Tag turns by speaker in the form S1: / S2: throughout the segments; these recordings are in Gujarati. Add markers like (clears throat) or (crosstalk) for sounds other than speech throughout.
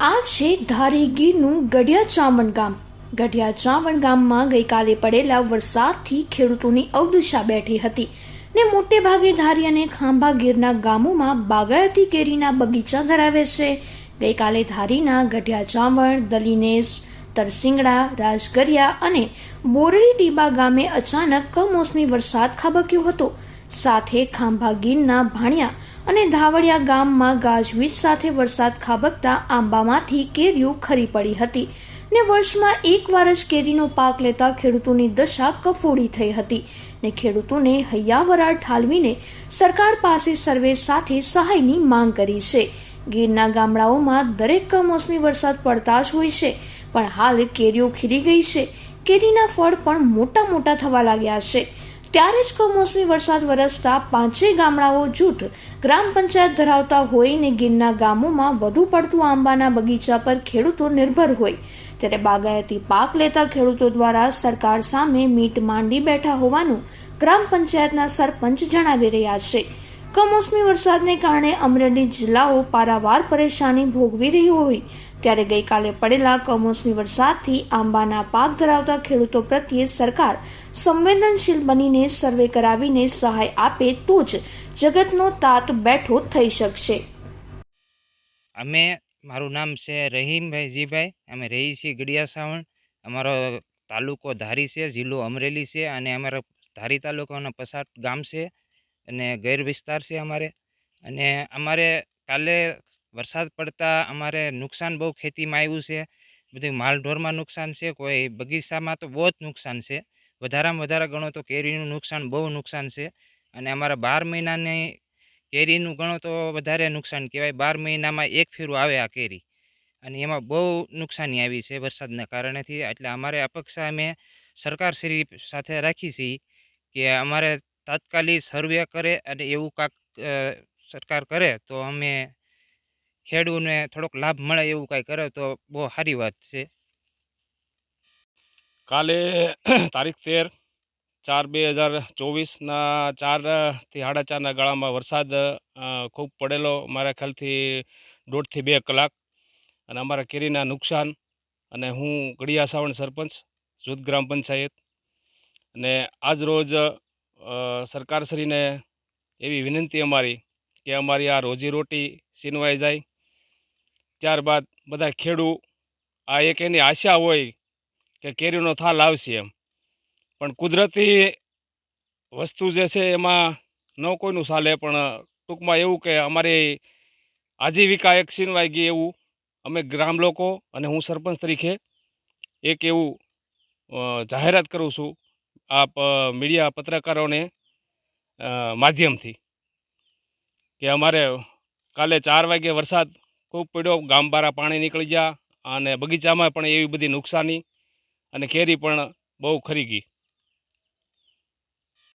S1: આ છે ધારી ગીરનું ગઢિયા ચામણ ગામ. ગઢિયા ચાવણ ગામમાં ગઈકાલે પડેલા વરસાદથી ખેડૂતોની અવદશા બેઠી હતી ને મોટે ભાગે ધારી અને ખાંભા ગીરના ગામોમાં બાગાયતી કેરીના બગીચા ધરાવે છે. ગઈકાલે ધારીના ગઢિયા ચાવણ દલીનેસ, તરસિંગડા, રાજગરિયા અને બોરડી ટીબા ગામે અચાનક કમોસમી વરસાદ ખાબક્યો હતો. સાથે ખાંભા ગીરના ભાણિયા અને ધાવડિયા ગામમાં ગાજવીજ સાથે વરસાદ ખાબકતા આંબામાંથી કેરીઓ ખરી પડી હતી ને વર્ષમાં એકવાર જ કેરીનો પાક લેતા ખેડૂતોની દશા કફોડી થઈ હતી ને ખેડૂતોને હૈયાવરાળ ઠાલવીને સરકાર પાસે સર્વે સાથે સહાયની માંગ કરી છે. ગીરના ગામડાઓમાં દરેક કમોસમી વરસાદ પડતા જ હોય છે, પણ હાલ કેરીઓ ખીલી ગઈ છે. કેરીના ફળ પણ મોટા મોટા થવા લાગ્યા છે. ત્યારે જ કમોસમી વરસાદ વરસતા પાંચેય ગામડાઓ જૂથ ગ્રામ પંચાયત ધરાવતા હોય ને ગીરના ગામોમાં વધુ પડતું આંબાના બગીચા પર ખેડૂતો નિર્ભર હોય. ત્યારે બાગાયતી પાક લેતા ખેડૂતો દ્વારા સરકાર સામે મીટ માંડી બેઠા હોવાનું ગ્રામ પંચાયતના સરપંચ જણાવી રહ્યા છે. કમોસમી વરસાદને કારણે અમરેલી જિલ્લાઓ પારાવાર પરેશાની ભોગવી રહ્યો હોય. ત્યારે ગઈકાલે પડેલા કમોસમી વરસાદથી આંબાના પાક ધરાવતા ખેડૂતો પ્રત્યે સરકાર સંવેદનશીલ બનીને સર્વે કરાવીને સહાય આપે તો જ જગતનો તાત બેઠો થઈ શકશે.
S2: અમે, મારું નામ છે રહીમભાઈ જીભાઈ, અમે રહી છીએ ગડિયા સાવણ. અમારો તાલુકો ધારી છે, જિલ્લો અમરેલી છે અને અમારા ધારી તાલુકાનો પસાર ગામ છે. અને ગેર વિસ્તાર છે અમારે. અને અમારે કાલે વરસાદ પડતા અમારે નુકસાન બહુ ખેતીમાં આવ્યું છે. બધું માલઢોરમાં નુકસાન છે, કોઈ બગીચામાં તો બહુ જ નુકસાન છે. વધારામાં વધારે ગણો તો કેરીનું નુકસાન, બહુ નુકસાન છે. અને અમારા બાર મહિનાની કેરીનું ગણો તો વધારે નુકસાન કહેવાય. બાર મહિનામાં એક ફેરું આવે આ કેરી. અને એમાં બહુ નુકસાની આવી છે વરસાદના કારણેથી. એટલે અમારે અપેક્ષા અમે સરકારશ્રી સાથે રાખી છીએ કે અમારે તાત્કાલિક સર્વે કરે અને એવું કાંક સરકાર કરે, તો અમે ખેડૂતને થોડોક લાભ મળે એવું કાંઈ કરે, તો બહુ સારી વાત છે.
S3: કાલે (clears throat) તારીખ તેર ચાર બે હજાર ચોવીસના ચારથી સાડા ચારના ગાળામાં વરસાદ ખૂબ પડેલો. મારા ખ્યાલથી દોઢથી બે કલાક. અને અમારા કેરીના નુકસાન અને હું ગડિયા સાવણ સરપંચ જૂથ ગ્રામ પંચાયત. અને આજ રોજ સરકારશ્રીને એવી વિનંતી અમારી કે અમારી આ રોજીરોટી છીનવાઈ જાય. ત્યારબાદ બધા ખેડૂ, આ એક એની આશા હોય કે કેરીનો થાલ આવશે એમ. પણ કુદરતી વસ્તુ જે છે એમાં ન કોઈનું ચાલે પણ ટૂંકમાં એવું કે અમારી આજીવિકા એક છીનવાઈ ગઈ એવું અમે ગ્રામ લોકો અને હું સરપંચ તરીકે એક એવું જાહેરાત કરું છું આપ મીડિયા પત્રકારોને માધ્યમથી કે અમારે કાલે ચાર વાગે વરસાદ ખૂબ પડ્યો, ગામ બારા પાણી નીકળી ગયા અને બગીચામાં પણ એવી બધી નુકસાની અને કેરી પણ બહુ ખરી ગઈ.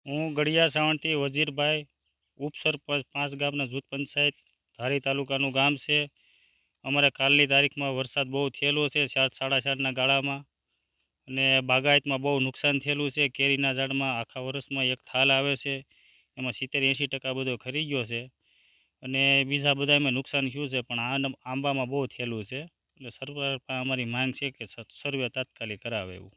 S4: હું ગડિયા સાવણથી વજીરભાઈ, ઉપસરપંચ પાંચ ગામના જૂથ પંચાયત, ધારી તાલુકાનું ગામ છે. અમારે કાલની તારીખમાં વરસાદ બહુ થયેલો છે ચાર સાડા ચારના ગાળામાં. અને બાગાયતમાં બહુ નુકસાન થયેલું છે. કેરીના ઝાડમાં આખા વર્ષમાં એક થાલ આવે છે. એમાં સિત્તેર એંશી ટકા બધો ખરી ગયો છે. અને બીજા બધામાં નુકસાન થયું છે, પણ આ આંબામાં બહુ થયેલું છે. એટલે સરકાર અમારી માંગ છે કે સર્વે તાત્કાલિક કરાવે એવું.